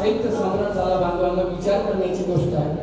साहित्य संग्रह झाला बांधवांना विचार करण्याची गोष्ट आहे.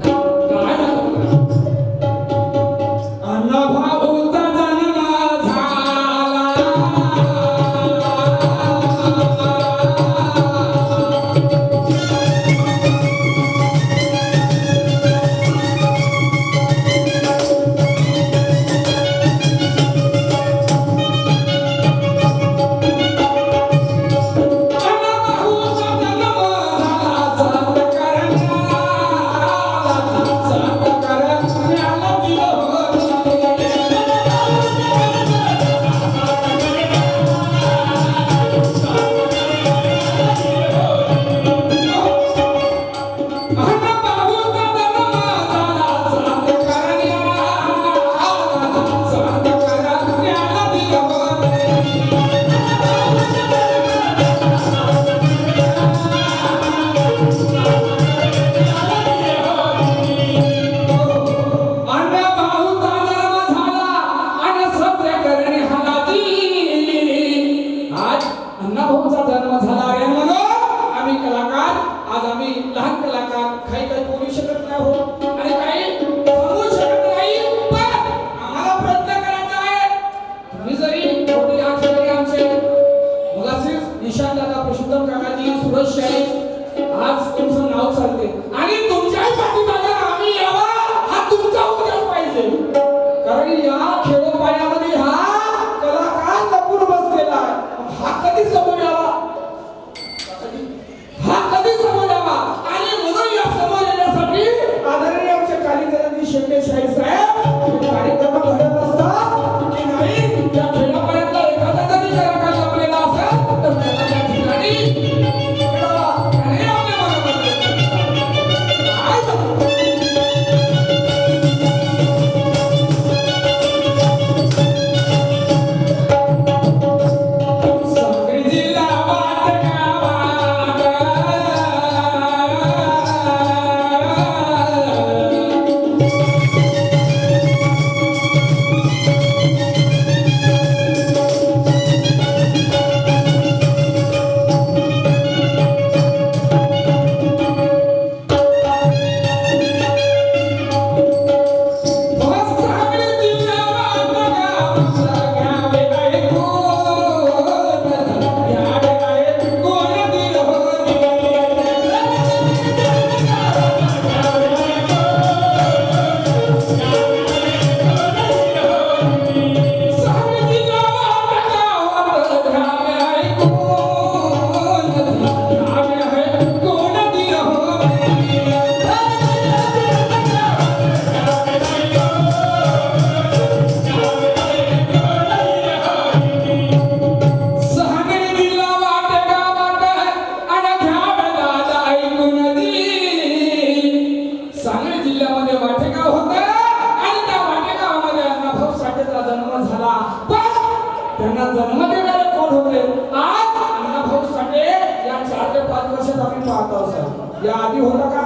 या आधी होता का?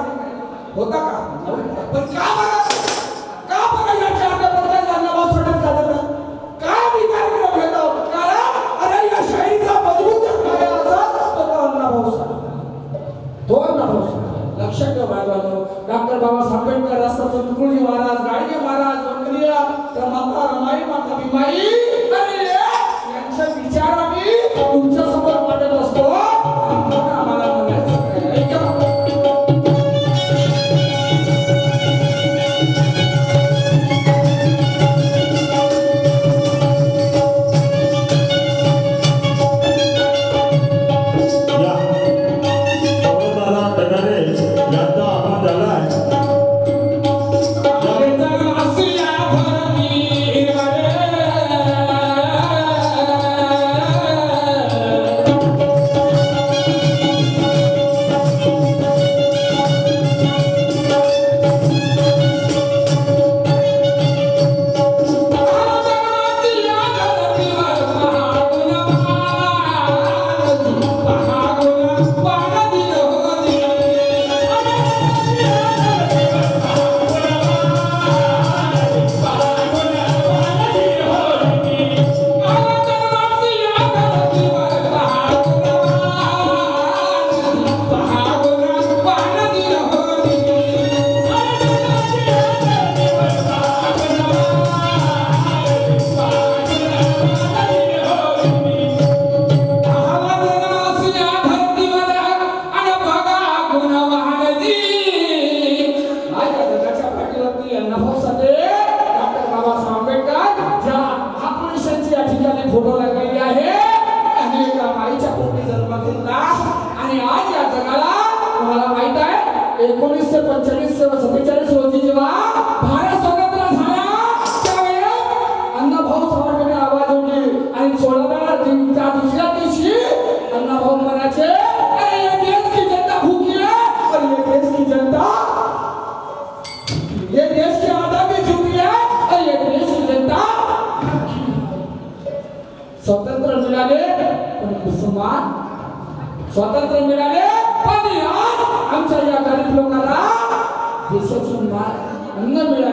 होता का? पण का बरं? का बरं याच्या आता बदल त्यांना बाब सोडत झालं ना का विचार करत घेतो कारण अरे या शाहीचा मजबूत तर काय असा तो अण्णाभाऊ साहेब तो अण्णाभाऊ लक्षात डॉक्टर बाबा आंबेडकर असतात तुकडूजी महाराज गाडगे महाराज वंकरिया तर माता रमाई माता बिमाई एकोणीसशे पंचेचाळीस सत्तेचाळीस रोजी जेव्हा भारत स्वतंत्र झाला त्यावेळेस अण्णाभाऊ सावरकरांनी आवाज उठली आणि सोळाव्या दिन- त्या दुसऱ्या दिवशी अण्णाभाऊ म्हणायचे देश की जनता भूखी है और ये देश की जनता? ये देश की आजादी झुकी है और ये देश की जनता? स्वतंत्र मिळाले पण मुसलमान स्वतंत्र मिळाले पण आज आमच्या या 봐? 무섭습니다. 영남이라